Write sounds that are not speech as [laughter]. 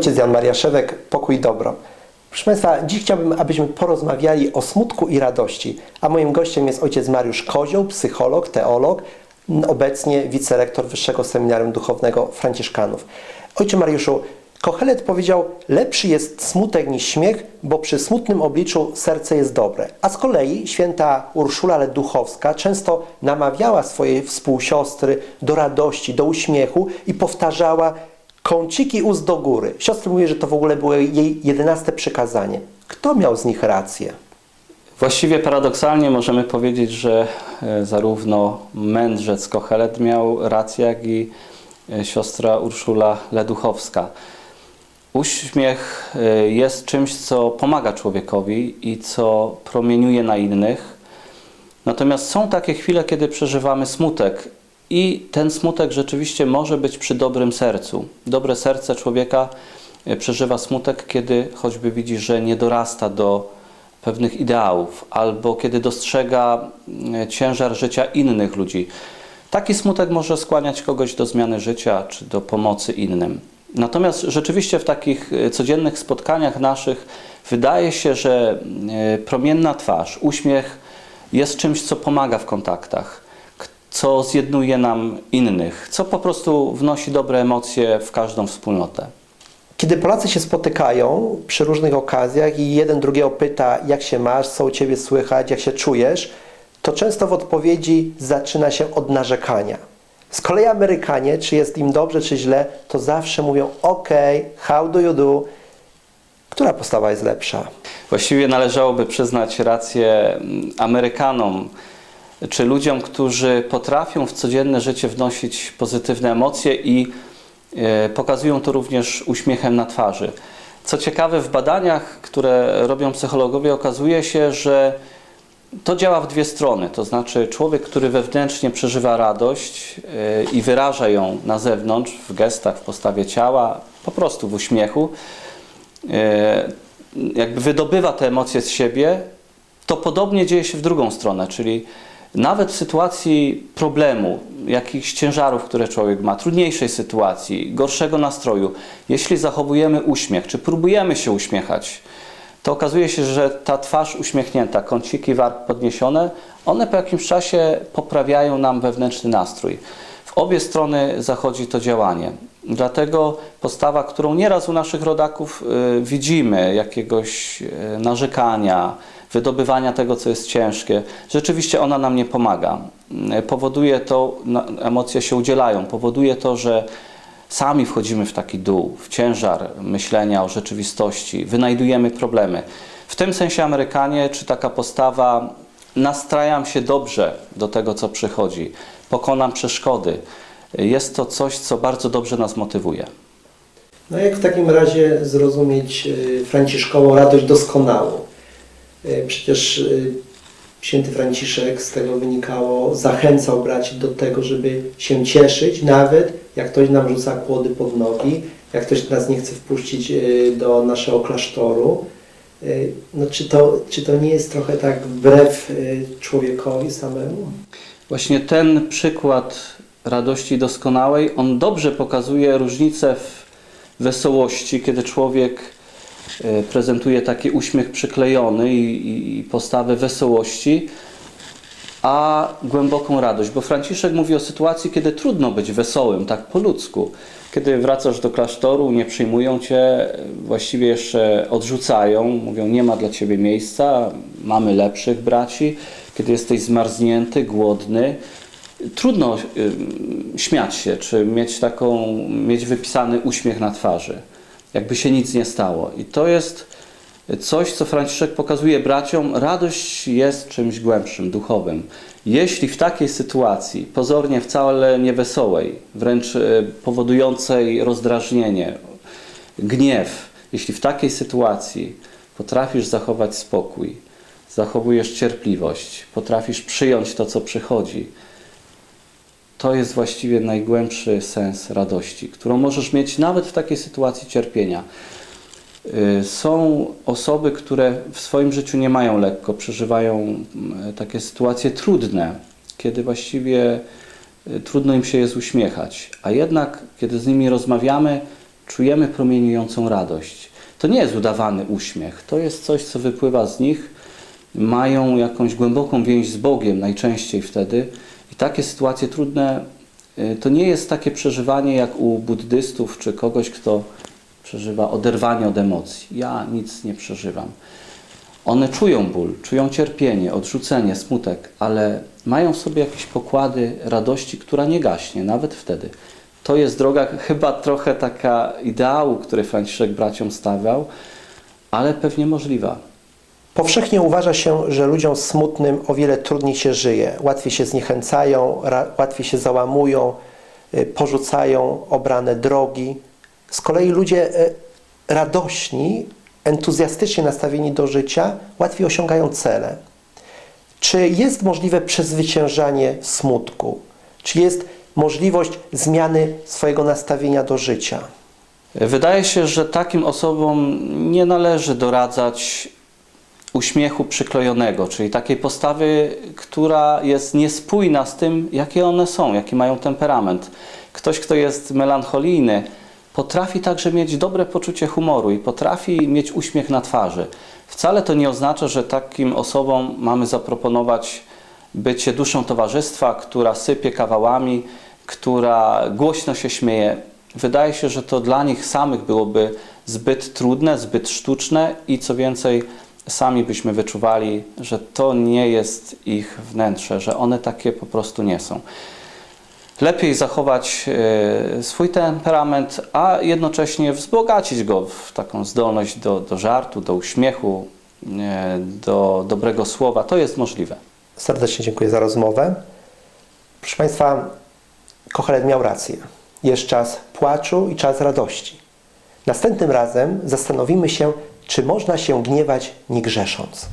Ojciec Jan Maria Szewek, pokój i dobro. Proszę Państwa, dziś chciałbym, abyśmy porozmawiali o smutku i radości. A moim gościem jest ojciec Mariusz Kozioł, psycholog, teolog, obecnie wicerektor Wyższego Seminarium Duchownego Franciszkanów. Ojcze Mariuszu, Kochelet powiedział, lepszy jest smutek niż śmiech, bo przy smutnym obliczu serce jest dobre. A z kolei święta Urszula Leduchowska często namawiała swoje współsiostry do radości, do uśmiechu i powtarzała kąciki ust do góry. Siostry mówiły, że to w ogóle było jej jedenaste przykazanie. Kto miał z nich rację? Właściwie paradoksalnie możemy powiedzieć, że e, zarówno mędrzec Kochelet miał rację, jak i e, siostra Urszula Leduchowska. Uśmiech e, jest czymś, co pomaga człowiekowi i co promieniuje na innych. Natomiast są takie chwile, kiedy przeżywamy smutek i ten smutek rzeczywiście może być przy dobrym sercu. Dobre serce człowieka e, przeżywa smutek, kiedy choćby widzi, że nie dorasta do pewnych ideałów, albo kiedy dostrzega e, ciężar życia innych ludzi. Taki smutek może skłaniać kogoś do zmiany życia czy do pomocy innym. Natomiast rzeczywiście w takich e, codziennych spotkaniach naszych wydaje się, że e, promienna twarz, uśmiech jest czymś, co pomaga w kontaktach, co zjednuje nam innych, co po prostu wnosi dobre emocje w każdą wspólnotę. Kiedy Polacy się spotykają przy różnych okazjach i jeden drugiego pyta, jak się masz, co u ciebie słychać, jak się czujesz, to często w odpowiedzi zaczyna się od narzekania. Z kolei Amerykanie, czy jest im dobrze, czy źle, to zawsze mówią OK, how do you do? Która postawa jest lepsza? Właściwie należałoby przyznać rację mm, Amerykanom, czy ludziom, którzy potrafią w codzienne życie wnosić pozytywne emocje i e, pokazują to również uśmiechem na twarzy. Co ciekawe, w badaniach, które robią psychologowie, okazuje się, że to działa w dwie strony. To znaczy, człowiek, który wewnętrznie przeżywa radość e, i wyraża ją na zewnątrz, w gestach, w postawie ciała, po prostu w uśmiechu, e, jakby wydobywa te emocje z siebie, to podobnie dzieje się w drugą stronę, czyli nawet w sytuacji problemu, jakichś ciężarów, które człowiek ma, trudniejszej sytuacji, gorszego nastroju, jeśli zachowujemy uśmiech, czy próbujemy się uśmiechać, to okazuje się, że ta twarz uśmiechnięta, kąciki warg podniesione, one po jakimś czasie poprawiają nam wewnętrzny nastrój. W obie strony zachodzi to działanie. Dlatego postawa, którą nieraz u naszych rodaków y, widzimy, jakiegoś y, narzekania, wydobywania tego, co jest ciężkie, rzeczywiście ona nam nie pomaga. Y, Powoduje to, na- emocje się udzielają, powoduje to, że sami wchodzimy w taki dół, w ciężar myślenia o rzeczywistości, wynajdujemy problemy. W tym sensie Amerykanie, czy taka postawa, nastrajam się dobrze do tego, co przychodzi, pokonam przeszkody. Jest to coś, co bardzo dobrze nas motywuje. No jak w takim razie zrozumieć y, franciszkową radość doskonałą? Y, Przecież y, święty Franciszek z tego wynikało, zachęcał braci do tego, żeby się cieszyć, nawet jak ktoś nam rzuca kłody pod nogi, jak ktoś nas nie chce wpuścić do naszego klasztoru. No czy to, czy to nie jest trochę tak wbrew człowiekowi samemu? Właśnie ten przykład radości doskonałej, on dobrze pokazuje różnicę w wesołości, kiedy człowiek e, prezentuje taki uśmiech przyklejony i, i- i postawę wesołości, a głęboką radość. Bo Franciszek mówi o sytuacji, kiedy trudno być wesołym, tak po ludzku. Kiedy wracasz do klasztoru, nie przyjmują cię, właściwie jeszcze odrzucają, mówią: Nie ma dla ciebie miejsca, mamy lepszych braci. Kiedy jesteś zmarznięty, głodny, trudno y, śmiać się, czy mieć taką, mieć wypisany uśmiech na twarzy, jakby się nic nie stało. I to jest coś, co Franciszek pokazuje braciom. Radość jest czymś głębszym, duchowym. Jeśli w takiej sytuacji, pozornie wcale niewesołej, wręcz y, powodującej rozdrażnienie, gniew, jeśli w takiej sytuacji potrafisz zachować spokój, zachowujesz cierpliwość, potrafisz przyjąć to, co przychodzi, to jest właściwie najgłębszy sens radości, którą możesz mieć nawet w takiej sytuacji cierpienia. Y, Są osoby, które w swoim życiu nie mają lekko, przeżywają mm, takie sytuacje trudne, kiedy właściwie y, trudno im się jest uśmiechać, a jednak kiedy z nimi rozmawiamy, czujemy promieniejącą radość. To nie jest udawany uśmiech, to jest coś, co wypływa z nich. Mają jakąś głęboką więź z Bogiem najczęściej wtedy. Takie sytuacje trudne y, to nie jest takie przeżywanie jak u buddystów czy kogoś, kto przeżywa oderwanie od emocji. Ja nic nie przeżywam. One czują ból, czują cierpienie, odrzucenie, smutek, ale mają w sobie jakieś pokłady radości, która nie gaśnie, nawet wtedy. To jest droga [laughs] chyba trochę taka ideału, który Franciszek braciom stawiał, ale pewnie możliwa. Powszechnie uważa się, że ludziom smutnym o wiele trudniej się żyje. Łatwiej się zniechęcają, łatwiej się załamują, y, porzucają obrane drogi. Z kolei ludzie y, radośni, entuzjastycznie nastawieni do życia, łatwiej osiągają cele. Czy jest możliwe przezwyciężanie smutku? Czy jest możliwość zmiany swojego nastawienia do życia? Wydaje się, że takim osobom nie należy doradzać uśmiechu przyklejonego, czyli takiej postawy, która jest niespójna z tym, jakie one są, jaki mają temperament. Ktoś, kto jest melancholijny, potrafi także mieć dobre poczucie humoru i potrafi mieć uśmiech na twarzy. Wcale to nie oznacza, że takim osobom mamy zaproponować bycie duszą towarzystwa, która sypie kawałami, która głośno się śmieje. Wydaje się, że to dla nich samych byłoby zbyt trudne, zbyt sztuczne i co więcej, sami byśmy wyczuwali, że to nie jest ich wnętrze, że one takie po prostu nie są. Lepiej zachować e, swój temperament, a jednocześnie wzbogacić go w taką zdolność do, do żartu, do uśmiechu, e, do dobrego słowa. To jest możliwe. Serdecznie dziękuję za rozmowę. Proszę Państwa, Kochelet miał rację. Jest czas płaczu i czas radości. Następnym razem zastanowimy się, czy można się gniewać nie grzesząc.